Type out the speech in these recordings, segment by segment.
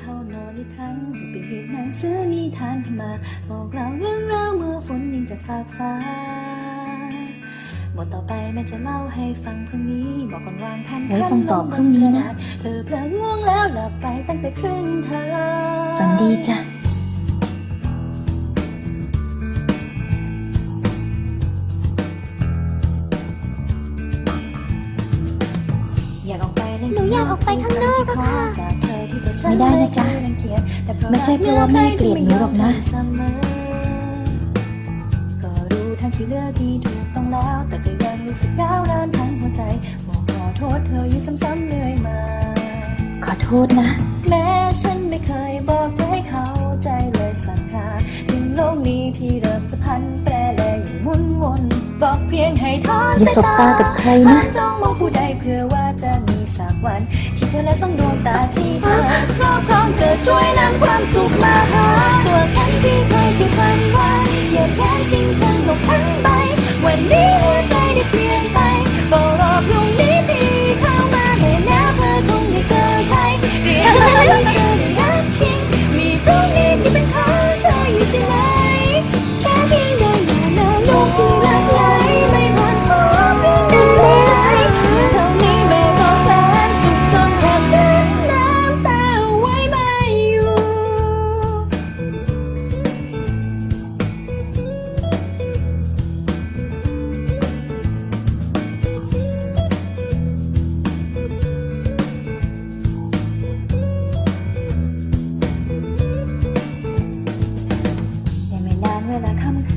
เข้านอนอีกครั้งจะไปหยิบหนังสือนิทานขึ้นมา บอกเล่าเรื่องราวเมื่อฝนยิงจากฟากฟ้าหมดต่อไปแม่จะเล่าให้ฟังพรุ่งนี้ บอกก่อนวางแผนไว้ฟังต่อพรุ่งนี้นะเธอเพลินง่วงแล้วหลับไปตั้งแต่ครึ่งทางฝันดีจ้ะอยากออกไปเล่นหนูอยากออกไปข้างนอกอะค่ะ จากเธอที่ตัวฉันไม่ได้นะจ๊ะเคยรังเกียจแต่เพราะไม่ใช่เพราะว่าแม่เกลียดหนูหรอกนะเสมอก็รู้ทั้งที่เลือกดีถูกต้องแล้ว แต่ก็ยังรู้สึกร้าวรานทั้งหัวใจบอกขอโทษเธออยู่ซ้ำๆเรื่อยมา ขอโทษนะ แม้ฉันไม่เคยบอกเธอให้เข้าใจเลยสักคราถึงโลกนี้ที่เริ่มจะพันแปรและยังหมุนวนบอกเพียงให้ทอนอย่าสบตากับใครนะห้ามจ้องมองผู้ใดเพื่อว่าจะมีสักวันที่ เธอและต้องดวงตาที่เธอครอบครองเธอช่วยนำความสุขมาหาตัวฉันที่เคยคิดวันไว้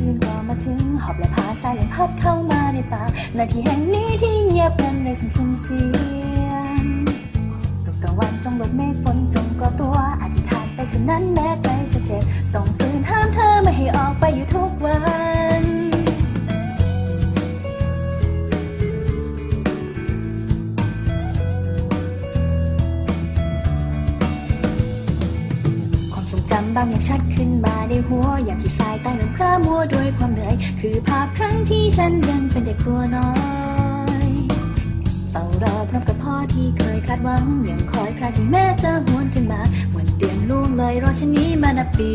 คืนก็มาถึงหอบและพาสายลมพัดเข้ามาในป่านาทีแห่งนี้ที่เงียบงันในสิ่งสุ่มเสียงลูกตะวันจงหลบเมฆฝนจงก่อตัวอธิษฐานไปฉะนั้นแม้ใจจะเจ็บ ต้องฝืนห้ามเธอไม่ให้ออกไปอยู่ทุกวัน บางอย่างชัดขึ้นมาในหัว อย่างที่สายใต้น้ำพระมัวด้วยความเหนื่อย คือภาพครั้งที่ฉันยังเป็นเด็กตัวน้อยเฝ้ารอพร้อมกับพ่อที่เคยคาดหวัง ยังคอยคราที่แม่จะหวนขึ้นมา วันเดือนล่วงเลยรอฉันนี้มานับปี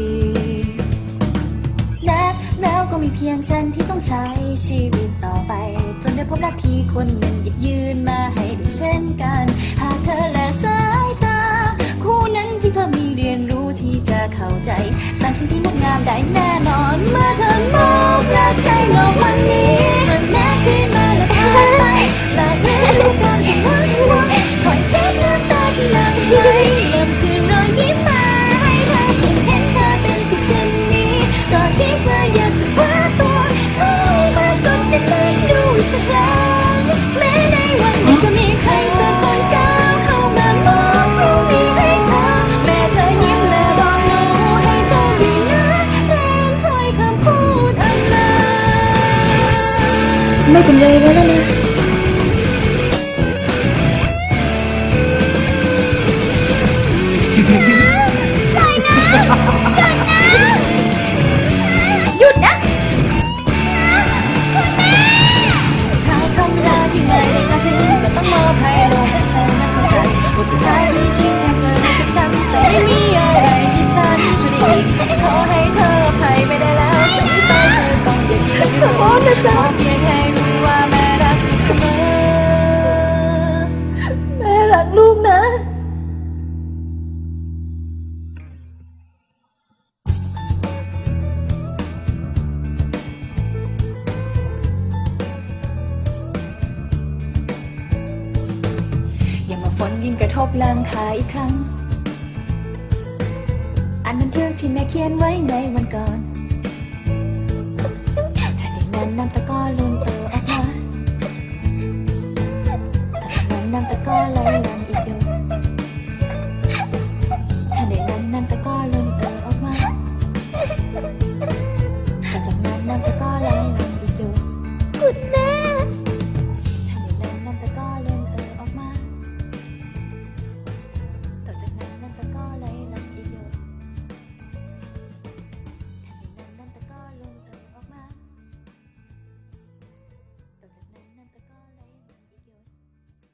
และแล้วก็มีเพียงฉันที่ต้องใช้ชีวิตต่อไป จนได้พบรักที่คนหนึ่งหยิบยืนมาให้ด้เช่นกัน สิ่งที่งดงามได้แน่นอนเมื่ ไม่เป็นไรแล้วนะหยุดนะ สุดท้ายคำลาที่ไม่ได้มาถึงก็ต้องมอบให้โลกและฉันนั้นเข้าใจบทสุดท้ายมีทิ้งแค่เธอเจ็บช้ำแต่ไม่มีอะไรที่ฉันช่วยได้อีกขอให้เธออภัยไม่ได้แล้วจากนี้ไปเธอต้องอย่าคิดขอโทษนะจ๊ะเพียง นกระทบลังขาอีกครั้งอ่านบันทึกที่แม่เขียนไว้ในวันก่อนถ้าได้นั้นน้ำตะก้อลุนเอ่อออกมาถ้านั้นน้ำตะก้อไหลหลังอีกอยู่ถ้าได้นั้นน้ำตะก้อลุนเอ่อออกมาถ้าจากนั้นน้ำตะก้อไหลหลังอีกอยู่คุณแม่